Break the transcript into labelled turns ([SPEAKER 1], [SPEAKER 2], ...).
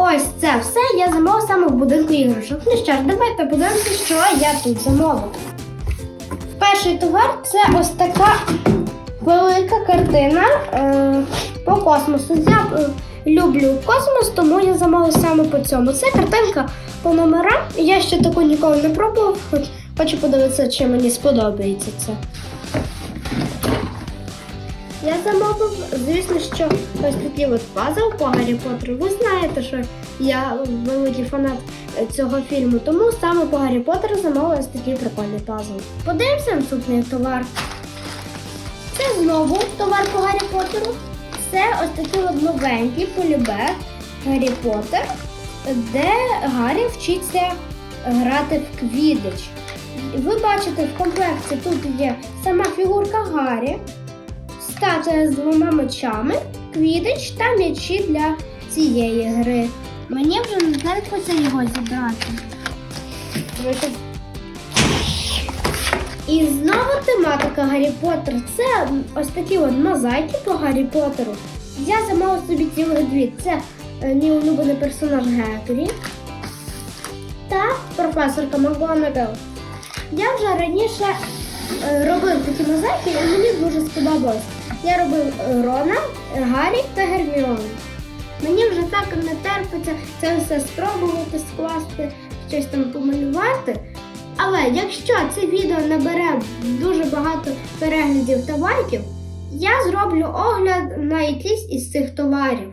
[SPEAKER 1] ось це все я замовив саме в будинку іграшок. Ну що ж, давайте подивимося, що я тут замовив. Перший товар це ось така велика картина е, по космосу. Я е, люблю космос, тому я замовив саме по цьому. Це картинка по номерам. Я ще таку ніколи не пробував, хоч хочу подивитися, чи мені сподобається це. Я замовив, звісно, що ось такий от пазл по Гаррі Поттеру. Ви знаєте, що я великий фанат е, цього фільму, тому саме по Гаррі Поттеру замовив ось такий прикольний пазл. Подивимося наступний товар. Це знову товар по Гаррі Поттеру. Це ось такий от новенький полібет Гаррі Поттер, де Гаррі вчиться грати в квідич. Ви бачите, в комплекті тут є сама фігурка Гаррі, статуя з двома мечами, квідич та м'ячі для цієї гри. Мені вже не терпиться його зібрати. І знову тематика Гаррі Поттер. Це ось такі от мозаїки по Гаррі Поттеру. Я замовив собі цілих дві. Це е, мій улюблений персонаж Гетрі та професорка МакГонагал. Я вже раніше е, робив такі мозаїки, і мені дуже сподобалось. Я робив е, Рона, Гаррі та Герміону. Мені вже так не терпиться це все спробувати скласти, щось там помалювати. Але якщо це відео набере дуже багато переглядів та лайків, я зроблю огляд на якийсь із цих товарів.